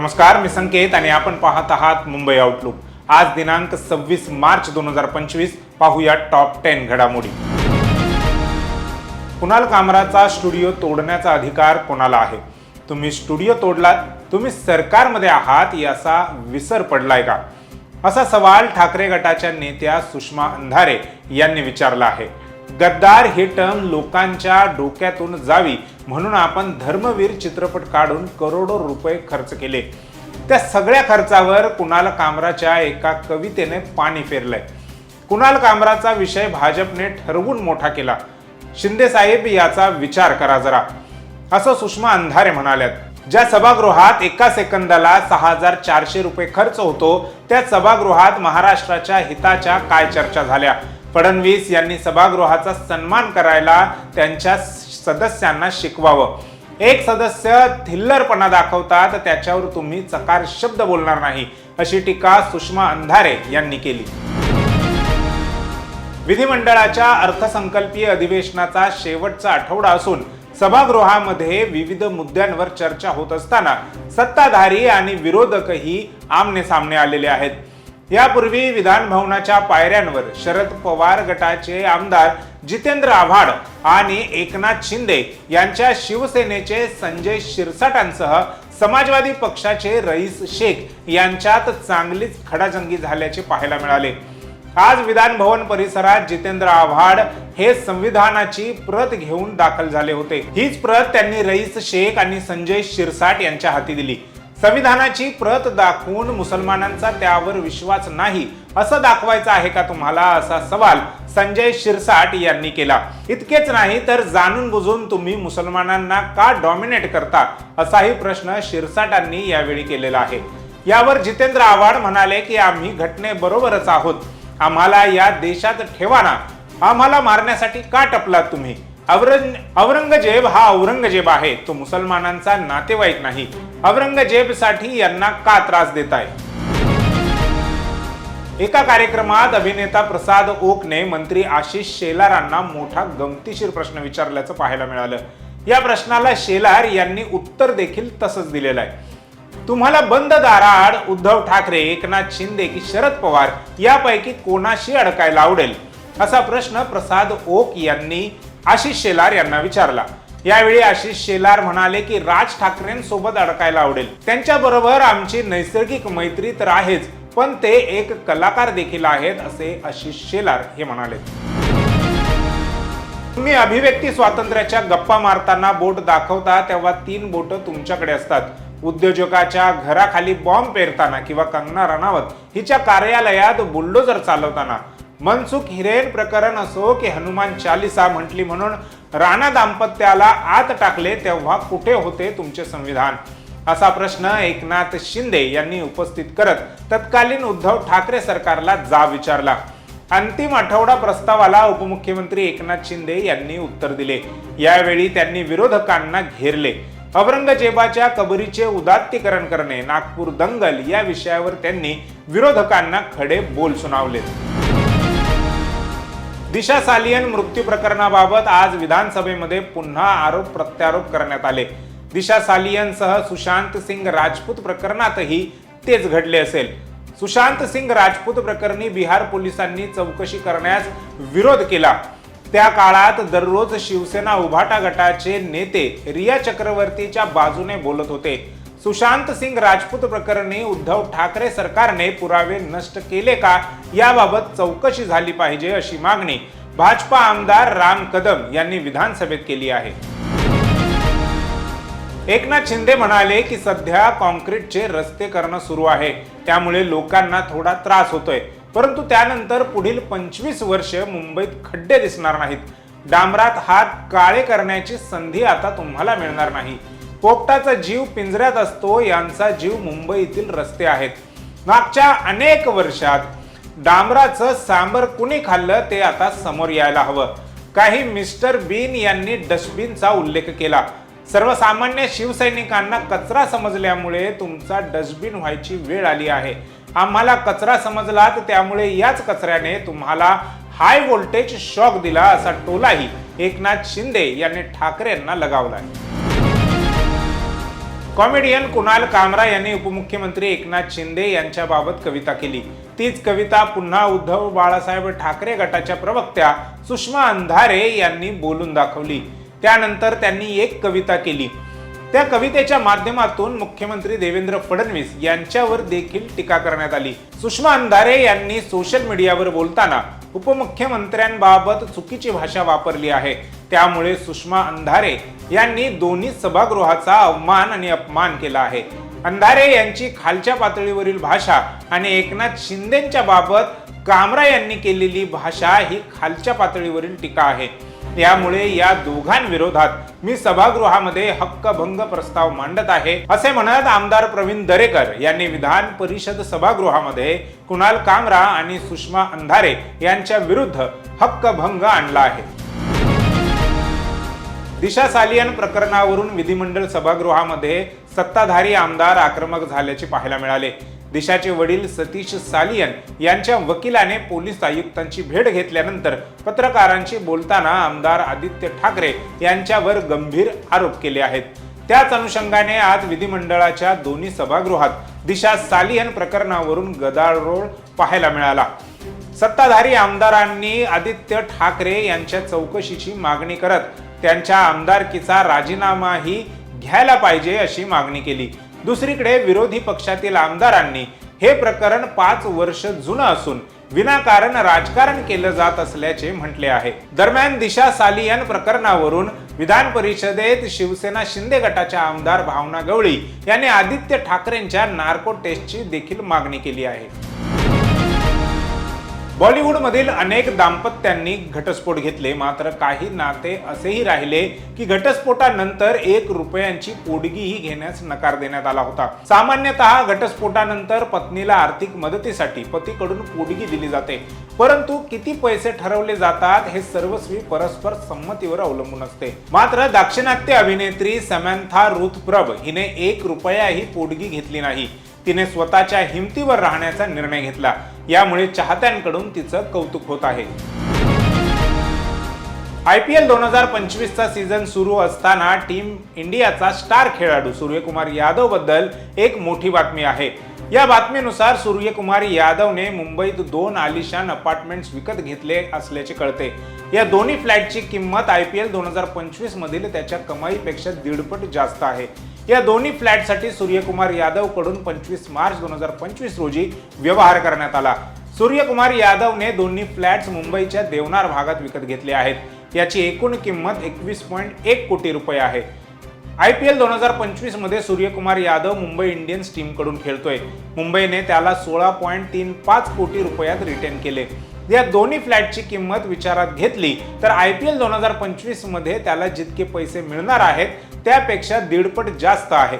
नमस्कार मी संकेत आणि आपण पाहत आहात मुंबई आउटलुक आज दिनांक सव्वीस मार्च दोन हजार पंचवीस पाहूया टॉप टेन घडामोडी. कुणाल कामराचा स्टुडिओ तोडण्याचा अधिकार कोणाला आहे? तुम्ही स्टुडिओ तोडलात तुम्ही सरकारमध्ये आहात याचा विसर पडलाय का? असा सवाल ठाकरे गटाच्या नेत्या सुषमा अंधारे यांनी विचारला आहे. गद्दार हे टर्म लोकांच्या डोक्यातून जावी म्हणून आपण धर्मवीर चित्रपट काढून करोडो रुपये खर्च केले. त्या सगळ्या खर्चावर कुणाल कामराच्या एका कवितेने पाणी फेरलंय कुणाल कामराचा विषय भाजपने ठरवून मोठा केला. शिंदे साहेब याचा विचार करा जरा. असं सुषमा अंधारे म्हणाल्यात. ज्या सभागृहात एका सेकंदाला सहा हजार चारशे रुपये खर्च होतो त्या सभागृहात महाराष्ट्राच्या हिताच्या काय चर्चा झाल्या? फडणवीस यांनी सभागृहाचा सन्मान करायला त्यांच्या सदस्यांना शिकवावं. एक सदस्य थिल्लरपणा दाखवतात त्याच्यावर तुम्ही चकार शब्द बोलणार नाही अशी टीका सुषमा अंधारे यांनी केली. विधिमंडळाच्या अर्थसंकल्पीय अधिवेशनाचा शेवटचा आठवडा असून सभागृहामध्ये विविध मुद्द्यांवर चर्चा होत असताना सत्ताधारी आणि विरोधकही आमने सामने आलेले आहेत. यापूर्वी विधान भवनाच्या पायऱ्यांवर शरद पवार गटाचे आमदार जितेंद्र आव्हाड आणि एकनाथ शिंदे यांच्या शिवसेनेचे संजय शिरसाटांसह समाजवादी पक्षाचे रईस शेख यांच्यात चांगलीच खडाजंगी झाल्याचे पाहायला मिळाले. आज विधान भवन परिसरात जितेंद्र आव्हाड हे संविधानाची प्रत घेऊन दाखल झाले होते. हीच प्रत त्यांनी रईस शेख आणि संजय शिरसाट यांच्या हाती दिली. संविधानाची प्रत दाखवून मुसलमानांचा त्यावर विश्वास नाही असं दाखवायचं आहे का तुम्हाला? असा सवाल संजय शिरसाट यांनी केला. इतकेच नाही तर जाणून बुजून तुम्ही मुसलमानांना का डॉमिनेट करता? असाही प्रश्न शिरसाटांनी यावेळी केलेला आहे. यावर जितेंद्र आव्हाड म्हणाले की आम्ही घटनेबरोबरच आहोत. आम्हाला या देशात ठेवा ना. आम्हाला मारण्यासाठी का टपलात तुम्ही? औरंग औरंगजेब हा औरंगजेब आहे. तो मुसलमानांचा नातेवाईक नाही. औरंगजेबसाठी यांना का त्रास देताय? एका कार्यक्रमात अभिनेता प्रसाद ओकने मंत्री आशिष शेलारांना मोठा गमतीशीर प्रश्न विचारल्याचं पाहायला मिळालं. या प्रश्नाला शेलार यांनी उत्तर देखील तसंच दिलेलं आहे. तुम्हाला बंद दाराआड उद्धव ठाकरे एकनाथ शिंदे की शरद पवार यापैकी कोणाशी अडकायला आवडेल? असा प्रश्न प्रसाद ओक यांनी आशिष शेलार यांना विचारला. यावेळी आशिष शेलार म्हणाले की राज ठाकरेंसोबत अडकायला आवडेल. त्यांच्या बरोबर आमची नैसर्गिक मैत्री तर आहेच पण ते एक कलाकार देखील आहेत असे आशिष शेलार हे म्हणाले. तुम्ही अभिव्यक्ती स्वातंत्र्याच्या गप्पा मारताना बोट दाखवता तेव्हा तीन बोट तुमच्याकडे असतात. उद्योजकाच्या घराखाली बॉम्ब पेरताना किंवा कंगना रणावत हिच्या कार्यालयात बुलडोजर चालवताना. मनसुख हिरेन प्रकरण असो की हनुमान चालिसा म्हटली म्हणून राणा दाम्पत्याला आत टाकले तेव्हा कुठे होते तुमचे संविधान? असा प्रश्न एकनाथ शिंदे यांनी उपस्थित करत तत्कालीन उद्धव ठाकरे सरकारला जा विचारला. अंतिम आठवडा प्रस्तावाला उपमुख्यमंत्री एकनाथ शिंदे यांनी उत्तर दिले. यावेळी त्यांनी विरोधकांना घेरले. औरंगजेबाच्या कबरीचे उदात्तीकरण करणे नागपूर दंगल या विषयावर त्यांनी विरोधकांना खडे बोल सुनावले दिशा सालियन मृत्यू प्रकरणाबाबत आज विधानसभेमध्ये पुन्हा आरोप प्रत्यारोप करण्यात आले. दिशा सालियनसह सुशांत सिंग राजपूत प्रकरणातही तेच घडले असेल. सुशांत सिंग राजपूत प्रकरणी बिहार पोलिसांनी चौकशी करण्यास विरोध केला. त्या काळात दररोज शिवसेना उभाटा गटाचे नेते रिया चक्रवर्तीच्या बाजूने बोलत होते. सुशांत सिंग राजपूत प्रकरणी उद्धव ठाकरे सरकारने पुरावे नष्ट केले का याबाबत चौकशी झाली पाहिजे अशी मागणी भाजपा आमदार राम कदम यांनी विधानसभेत केली आहे. एकनाथ शिंदे म्हणाले की सध्या कॉन्क्रीटचे रस्ते करणं सुरू आहे. त्यामुळे लोकांना थोडा त्रास होतोय. परंतु त्यानंतर पुढील पंचवीस वर्ष मुंबईत खड्डे दिसणार नाहीत. डांबरात हात काळे करण्याची संधी आता तुम्हाला मिळणार नाही. पोपटाचा जीव पिंजऱ्यात असतो यांचा जीव मुंबईतील रस्ते आहेत. मागच्या अनेक वर्षात डांबराचं सांबर कुणी खाल्लं ते आता समोर यायला हवं. काही मिस्टर बीन यांनी डस्टबिनचा उल्लेख केला. सर्वसामान्य शिवसैनिकांना कचरा समजल्यामुळे तुमचा डस्टबिन व्हायची वेळ आली आहे. आम्हाला कचरा समजलात त्यामुळे याच कचऱ्याने तुम्हाला हाय व्होल्टेज शॉक दिला असा टोलाही एकनाथ शिंदे यांनी ठाकरे यांना आहे कॉमेडियन कुणाल कामरा यांनी उपमुख्यमंत्री एकनाथ शिंदे यांच्याबाबत कविता केली. तीच कविता पुन्हा उद्धव बाळासाहेब ठाकरे गटाच्या प्रवक्त्या सुषमा अंधारे यांनी बोलून दाखवली. त्यानंतर त्यांनी एक कविता केली. त्या कवितेच्या माध्यमातून मुख्यमंत्री देवेंद्र फडणवीस यांच्यावर देखील टीका करण्यात आली. सुषमा अंधारे यांनी सोशल मीडियावर बोलताना उपमुख्यमंत्र्यांबाबत चुकीची भाषा वापरली आहे. त्यामुळे सुषमा अंधारे यांनी दोन्ही सभागृहाचा अवमान आणि अपमान केला आहे. अंधारे यांची खालच्या पातळीवरील भाषा आणि एकनाथ शिंदेच्या बाबत कामरा यांनी केलेली भाषा ही खालच्या पातळीवरील टीका आहे. त्यामुळे या दोघांविरोधात मी सभागृहामध्ये हक्कभंग प्रस्ताव मांडत आहे असे म्हणत आमदार प्रवीण दरेकर यांनी विधान परिषद सभागृहामध्ये कुणाल कामरा आणि सुषमा अंधारे यांच्या विरुद्ध हक्कभंग आणला आहे. दिशा सालियन प्रकरणावरून विधिमंडळ सभागृहामध्ये सत्ताधारी आमदार आक्रमक झाल्याचे पाहायला मिळाले. दिशाचे वडील सतीश सालियन यांच्या वकिलाने पोलीस आयुक्तांची भेट घेतल्यानंतर पत्रकारांशी बोलताना आमदार आदित्य ठाकरे यांच्यावर गंभीर आरोप केले आहेत. त्याच अनुषंगाने आज विधिमंडळाच्या दोन्ही सभागृहात दिशा सालियन प्रकरणावरून गदारोळ पाहायला मिळाला. सत्ताधारी आमदारांनी आदित्य ठाकरे यांच्या चौकशीची मागणी करत त्यांच्या आमदारकीचा राजीनामाही घ्यायला पाहिजे अशी मागणी केली. दुसरीकडे विरोधी पक्षातील आमदारांनी हे प्रकरण पाच वर्ष जुनं असून विनाकारण राजकारण केलं जात असल्याचे म्हटले आहे. दरम्यान दिशा सालियन प्रकरणावरून विधान परिषदेत शिवसेना शिंदे गटाच्या आमदार भावना गवळी यांनी आदित्य ठाकरेंच्या नार्को टेस्टची देखील मागणी केली आहे. बॉलिवूडमधील अनेक दाम्पत्यांनी घटस्फोट घेतले. मात्र काही नाते असेही राहिले की घटस्फोटानंतर एक रुपयांची पोडगीही घेण्यास नकार देण्यात आला होता. सामान्यतः घटस्फोटानंतर पत्नीला आर्थिक मदतीसाठी पतीकडून पोडगी दिली जाते. परंतु किती पैसे ठरवले जातात हे सर्वस्वी परस्पर संमतीवर अवलंबून असते. मात्र दाक्षिणात्य अभिनेत्री समॅन्था रुथ प्रभ हिने एक रुपयाही पोडगी घेतली नाही. तिने स्वतःच्या हिमतीवर राहण्याचा निर्णय घेतला. यामुळे चाहत्यांकडून तिचं कौतुक होत आहे. आय पी एल दोन हजार पंचवीसचा सीझन सुरू असताना टीम इंडियाचा स्टार खेळाडू सूर्यकुमार यादवबद्दल एक मोठी बातमी आहे. या बातमीनुसार सूर्यकुमार यादवने मुंबईत दोन आलिशान अपार्टमेंट्स विकत घेतले असल्याचे कळते. या दोन्ही फ्लॅटची किंमत आय पी एल दोन हजार पंचवीस मधील त्याच्या कमाईपेक्षा दीडपट जास्त आहे. या दोन्ही फ्लॅटसाठी सूर्यकुमार यादवकडून पंचवीस मार्च दोन हजार पंचवीस रोजी व्यवहार करण्यात आला. सूर्यकुमार यादवने दोन्ही फ्लॅट्स मुंबईच्या देवनार भागात विकत घेतले आहेत. याची एकूण किंमत एकवीस पॉईंट एक कोटी रुपये आहे. आय पी एल दोन हजार पंचवीसमध्ये सूर्यकुमार यादव मुंबई इंडियन्स टीमकडून खेळतोय. मुंबईने त्याला सोळा पॉईंट तीन पाच कोटी रुपयात रिटर्न केले. या दोन्ही फ्लॅटची किंमत विचारात घेतली तर आय पी एल दोन हजार पंचवीसमध्ये त्याला जितके पैसे मिळणार आहेत त्यापेक्षा दीडपट जास्त आहे.